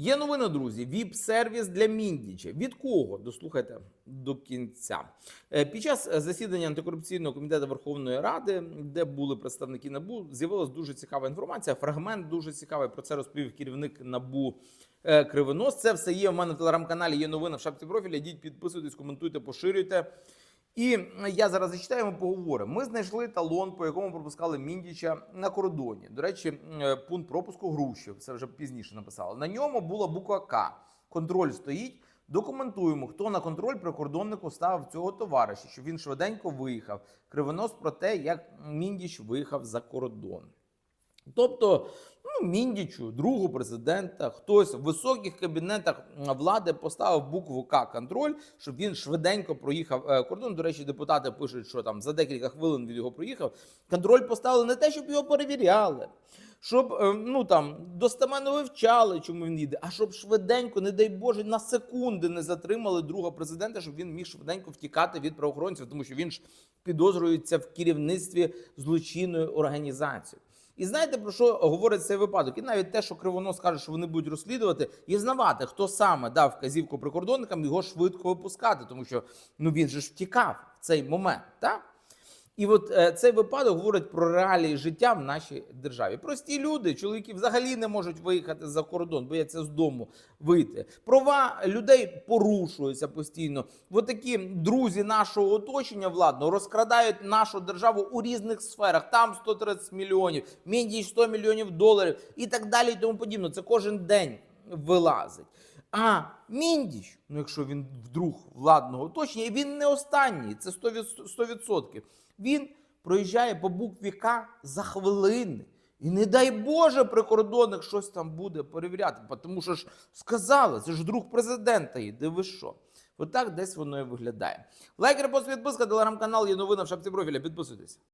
Є новина, друзі. ВІП-сервіс для Міндіча. Від кого? Дослухайте до кінця. Е, Під час е, засідання антикорупційного комітету Верховної Ради, де були представники НАБУ, з'явилась дуже цікава інформація. Фрагмент дуже цікавий. Про це розповів керівник НАБУ е, Кривонос. Це все є у мене в телеграм-каналі. Є новина в шапці профіля. Йдіть, підписуйтесь, коментуйте, поширюйте. І я зараз зачитаю, ми поговоримо. Ми знайшли талон, по якому пропускали Міндіча на кордоні. До речі, е, пункт пропуску Грушів. Це вже пізніше написали. На ньому була буква К. Контроль стоїть. Документуємо, хто на контроль прикордоннику ставив цього товариша, щоб він швиденько виїхав. Кривонос про те, як Міндіч виїхав за кордон. Тобто, ну, Міндічу, другу президента, хтось в високих кабінетах влади поставив букву К контроль, щоб він швиденько проїхав е, кордон. До речі, депутати пишуть, що там за декілька хвилин він його проїхав. Контроль поставили не те, щоб його перевіряли, щоб е, ну там достеменно вивчали, чому він їде, а щоб швиденько, не дай Боже, на секунди не затримали друга президента, щоб він міг швиденько втікати від правоохоронців, тому що він ж підозрюється в керівництві злочинної організації. І знаєте про що говорить цей випадок? І навіть те, що Кривонос каже, що вони будуть розслідувати і знавати, хто саме дав вказівку прикордонникам його швидко випускати, тому що ну він же ж втікав в цей момент. Так? І от е, цей випадок говорить про реалії життя в нашій державі. Прості люди, чоловіки взагалі не можуть виїхати за кордон, бояться з дому вийти. Права людей порушуються постійно. От такі друзі нашого оточення владного розкрадають нашу державу у різних сферах. Там 130 мільйонів, міндій 100 мільйонів доларів і так далі. І тому подібне. Це кожен день вилазить. А Міндіч, ну якщо він вдруг владного оточення, і він не останній, це 100%, 100%. Він проїжджає по букві К за хвилини. І не дай Боже, прикордонник щось там буде перевіряти, тому що ж сказали, це ж друг президента їде, ви що? Отак десь воно і виглядає. Лайк, репост, підписка, телеграм-канал, є новина в шапці профіля. Підписуйтесь.